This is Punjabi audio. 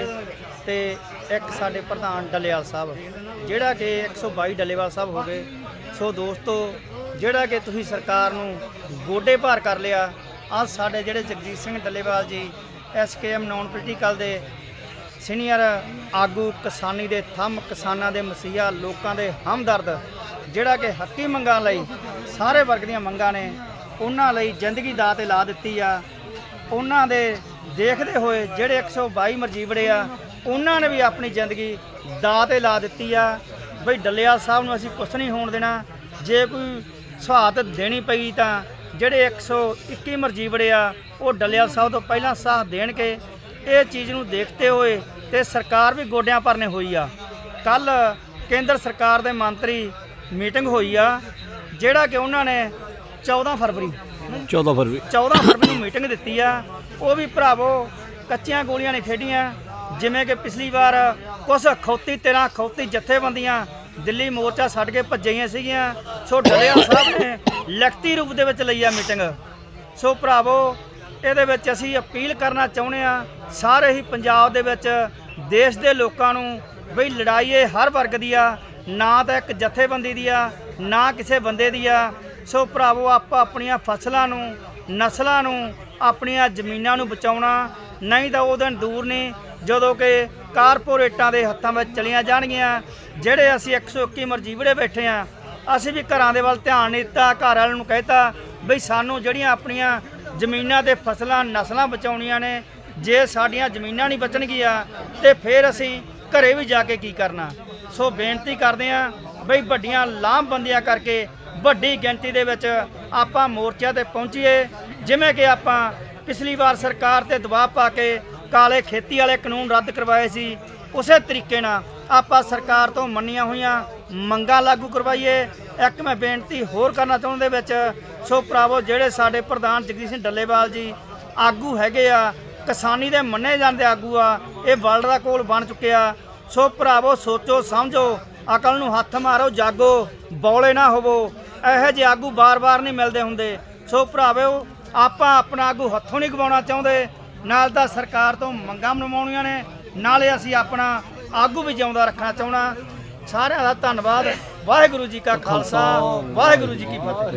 ਹੋਗੇ ਤੇ ਇੱਕ ਸਾਡੇ ਪ੍ਰਧਾਨ ਡੱਲੇਵਾਲ ਸਾਹਿਬ, ਜਿਹੜਾ ਕਿ 122 ਡੱਲੇਵਾਲ ਸਾਹਿਬ ਹੋ ਗਏ। ਸੋ ਦੋਸਤੋ, ਜਿਹੜਾ ਕਿ ਤੁਸੀਂ ਸਰਕਾਰ ਨੂੰ ਗੋਡੇ ਭਾਰ ਕਰ ਲਿਆ, ਅੱਜ ਸਾਡੇ ਜਿਹੜੇ Jagjit Singh Dallewal ji SKM non political ਦੇ ਸੀਨੀਅਰ ਆਗੂ ਕਿਸਾਨੀ ਦੇ ਥੰਮ ਕਿਸਾਨਾਂ ਦੇ ਮਸੀਹਾ, ਲੋਕਾਂ ਦੇ ਹਮਦਰਦ, ਜਿਹੜਾ ਕਿ ਹੱਕੀ ਮੰਗਾਂ ਲਈ ਸਾਰੇ ਵਰਗ ਦੀਆਂ ਮੰਗਾਂ ਨੇ, ਉਹਨਾਂ ਲਈ ਜ਼ਿੰਦਗੀ ਦਾ ਤੇ ਲਾ ਦਿੱਤੀ ਆ। ਉਹਨਾਂ ਦੇ ਦੇਖਦੇ ਹੋਏ ਜਿਹੜੇ 122 ਮਰਜੀਵੜੇ ਆ, ਉਹਨਾਂ ਨੇ ਵੀ ਆਪਣੀ ਜ਼ਿੰਦਗੀ ਦਾਅ ਤੇ ਲਾ ਦਿੱਤੀ ਆ। ਬਈ ਡੱਲਿਆ ਸਾਹਿਬ ਨੂੰ ਅਸੀਂ ਕੁਛ ਨਹੀਂ ਹੋਣ ਦੇਣਾ। ਜੇ ਕੋਈ ਸ਼ਹਾਦਤ ਦੇਣੀ ਪਈ ਤਾਂ ਜਿਹੜੇ 121 ਮਰਜੀਵੜੇ ਆ, ਉਹ ਡੱਲਿਆ ਸਾਹਿਬ ਤੋਂ ਪਹਿਲਾਂ ਸਾਥ ਦੇਣਗੇ। ਇਹ ਚੀਜ਼ ਨੂੰ ਦੇਖਦੇ ਹੋਏ ਤੇ ਸਰਕਾਰ ਵੀ ਗੋਡਿਆਂ ਭਰਨੇ ਹੋਈ ਆ। ਕੱਲ ਕੇਂਦਰ ਸਰਕਾਰ ਦੇ ਮੰਤਰੀ ਮੀਟਿੰਗ ਹੋਈ ਆ, ਜਿਹੜਾ ਕਿ ਉਹਨਾਂ ਨੇ 14 ਫਰਵਰੀ। 14 ਫਰਵਰੀ। 14 ਫਰਵਰੀ ਨੂੰ ਮੀਟਿੰਗ ਦਿੱਤੀ ਆ। ਉਹ ਵੀ ਭਰਾਵੋ ਕੱਚੀਆਂ ਗੋਲੀਆਂ ਨੇ ਖੇਡੀਆਂ। ਜਿਵੇਂ ਕਿ ਪਿਛਲੀ ਵਾਰ ਕੁਝ ਖੌਤੀ ਤੇਰਾ ਖੌਤੀ ਜਥੇਬੰਦੀਆਂ ਦਿੱਲੀ ਮੋਰਚਾ ਛੱਡ ਕੇ ਭੱਜੀਆਂ ਸੀਗੀਆਂ। ਸੋ ਡਲਿਆ ਸਾਹਿਬ ਨੇ ਲਿਖਤੀ ਰੂਪ ਦੇ ਵਿੱਚ ਲਈ ਆ ਮੀਟਿੰਗ। ਸੋ ਭਰਾਵੋ ਇਹਦੇ ਵਿੱਚ ਅਸੀਂ ਅਪੀਲ ਕਰਨਾ ਚਾਹੁੰਦੇ ਆ ਸਾਰੇ ਹੀ ਪੰਜਾਬ ਦੇ ਵਿੱਚ ਦੇਸ਼ ਦੇ ਲੋਕਾਂ ਨੂੰ ਬਈ ਲੜਾਈ ਇਹ ਹਰ ਵਰਗ ਦੀ ਆ ਨਾ ਤਾਂ ਇੱਕ ਜਥੇਬੰਦੀ ਦੀ ਆ ਨਾ ਕਿਸੇ ਬੰਦੇ ਦੀ ਆ। ਸੋ ਭਰਾਵੋ, ਆਪਾਂ ਆਪਣੀਆਂ ਫਸਲਾਂ ਨੂੰ, ਨਸਲਾਂ ਨੂੰ, ਆਪਣੀਆਂ ਜ਼ਮੀਨਾਂ ਨੂੰ ਬਚਾਉਣਾ ਨਹੀਂ ਤਾਂ ਉਹ ਦਿਨ ਦੂਰ ਨਹੀਂ ਜਦੋਂ ਕਿ ਕਾਰਪੋਰੇਟਾਂ ਦੇ ਹੱਥਾਂ ਵਿੱਚ ਚਲੀਆਂ ਜਾਣਗੀਆਂ, ਜਿਹੜੇ ਅਸੀਂ 121 ਮਰਜੀਵੜੇ ਬੈਠੇ ਆ ਅਸੀਂ ਵੀ ਘਰਾਂ ਦੇ ਵੱਲ ਧਿਆਨ ਨਹੀਂ ਦਿੱਤਾ, ਘਰ ਵਾਲਿਆਂ ਨੂੰ ਕਹਿਤਾ ਬਈ ਸਾਨੂੰ ਜਿਹੜੀਆਂ ਆਪਣੀਆਂ ਜ਼ਮੀਨਾਂ ਤੇ ਫਸਲਾਂ, ਨਸਲਾਂ ਬਚਾਉਣੀਆਂ ਨੇ, ਜੇ ਸਾਡੀਆਂ ਜ਼ਮੀਨਾਂ ਨਹੀਂ ਬਚਣਗੀਆਂ, ਤੇ ਫਿਰ ਅਸੀਂ ਘਰੇ ਵੀ ਜਾ ਕੇ ਕੀ ਕਰਨਾ। ਸੋ ਬੇਨਤੀ ਕਰਦੇ ਆ ਬਈ ਵੱਡੀਆਂ ਲਾਮਬੰਦੀਆਂ ਕਰਕੇ ਵੱਡੀ ਗਿਣਤੀ ਦੇ ਵਿੱਚ ਆਪਾਂ ਮੋਰਚਿਆਂ ਤੇ ਪਹੁੰਚੀਏ। ਜਿਵੇਂ ਕਿ ਆਪਾਂ ਪਿਛਲੀ ਵਾਰ ਸਰਕਾਰ ਤੇ ਦਬਾਅ ਪਾ ਕੇ ਕਾਲੇ ਖੇਤੀ ਵਾਲੇ ਕਾਨੂੰਨ ਰੱਦ ਕਰਵਾਏ ਸੀ, ਉਸੇ ਤਰੀਕੇ ਨਾਲ ਆਪਾਂ ਸਰਕਾਰ ਤੋਂ ਮੰਨੀਆਂ ਹੋਈਆਂ ਮੰਗਾਂ ਲਾਗੂ ਕਰਵਾਈਏ। ਇੱਕ ਮੈਂ ਬੇਨਤੀ ਹੋਰ ਕਰਨਾ ਚਾਹੁੰਦੇ ਵਿੱਚ, ਸੋ ਭਰਾਵੋ, ਜਿਹੜੇ ਸਾਡੇ ਪ੍ਰਧਾਨ ਜਗਦੀਸ਼ ਸਿੰਘ ਡੱਲੇਵਾਲ ਜੀ ਆਗੂ ਹੈਗੇ ਆ, ਕਿਸਾਨੀ ਦੇ ਮੰਨੇ ਜਾਂਦੇ ਆਗੂ ਆ, ਇਹ ਵਰਲਡ ਦਾ ਕੋਲ ਬਣ ਚੁੱਕਿਆ ਸੋ ਭਰਾਵੋ, ਸੋਚੋ, ਸਮਝੋ, ਅਕਲ ਨੂੰ ਹੱਥ ਮਾਰੋ, ਜਾਗੋ, ਬੌਲੇ ਨਾ ਹੋਵੋ। ਇਹੋ ਜਿਹੇ ਆਗੂ ਬਾਰ-ਬਾਰ ਨਹੀਂ ਮਿਲਦੇ ਹੁੰਦੇ। ਸੋ ਭਰਾਵੋ, ਆਪਾਂ ਆਪਣਾ ਆਗੂ ਹੱਥੋਂ ਨਹੀਂ ਗਵਾਉਣਾ ਚਾਹੁੰਦੇ। ਨਾਲ ਤਾਂ ਸਰਕਾਰ ਤੋਂ ਮੰਗਾਂ ਮਨਵਾਉਣੀਆਂ ਨੇ। ਨਾਲੇ ਅਸੀਂ ਆਪਣਾ ਆਗੂ ਵੀ ਜਿਉਂਦਾ ਰੱਖਣਾ ਚਾਹਣਾ ਸਾਰਿਆਂ ਦਾ ਧੰਨਵਾਦ। ਵਾਹਿਗੁਰੂ ਜੀ ਕਾ ਖਾਲਸਾ, ਵਾਹਿਗੁਰੂ ਜੀ ਕੀ ਫਤਿਹ।